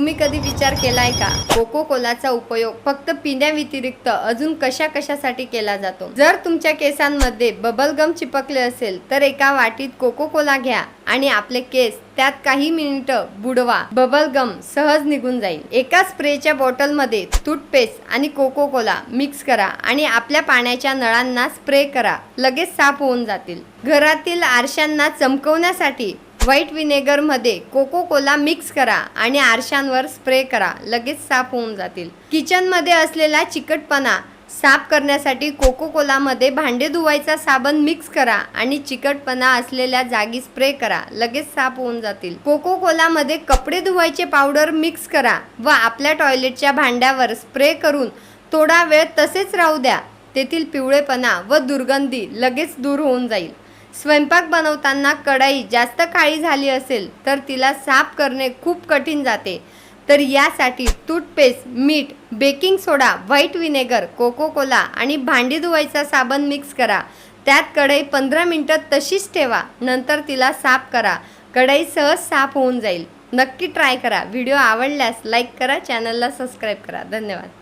तुम्ही कधी विचार केलाय का? कोको कोलाचा उपयोग फक्त पिण्याव्यतिरिक्त अजून कशा कशासाठी केला जातो? जर तुमच्या केसांमध्ये बबल गम चिपकले असेल तर एका वाटीत कोको कोला घ्या आणि आपले केस त्यात काही मिनिटं बुडवा. बबल गम सहज निघून जाईल. एका स्प्रेच्या बॉटलमध्ये टूथपेस्ट आणि कोको कोला मिक्स करा आणि आपल्या पाण्याच्या नळांना स्प्रे करा. लगेच साफ होऊन जातील. घरातील आरशांना चमकवण्यासाठी व्हाईट विनेगरमध्ये कोको कोला मिक्स करा आणि आरशांवर स्प्रे करा. लगेच साफ होऊन जातील. किचनमध्ये असलेला चिकटपणा साफ करण्यासाठी कोको कोलामध्ये भांडे धुवायचा साबण मिक्स करा आणि चिकटपणा असलेल्या जागी स्प्रे करा. लगेच साफ होऊन जातील. कोको कोलामध्ये कपडे धुवायचे पावडर मिक्स करा व आपल्या टॉयलेटच्या भांड्यावर स्प्रे करून थोडा वेळ तसेच राहू द्या. तेथील पिवळेपणा व दुर्गंधी लगेच दूर होऊन जाईल. स्वयंपाक बनवताना कढई जास्त काळी झाली असेल तर तिला साफ करणे खूप कठीण जाते. तर यासाठी टूथपेस्ट मीठ baking soda white vinegar Coca Cola आणि भांडी धुवायचा साबण मिक्स करा. त्यात कढई पंधरा मिनटं तशीच ठेवा नंतर तिला साफ करा. कढई सहज साफ होऊन जाईल. नक्की ट्राय करा. व्हिडिओ आवडल्यास लाईक करा चॅनलला सबस्क्राईब करा. धन्यवाद.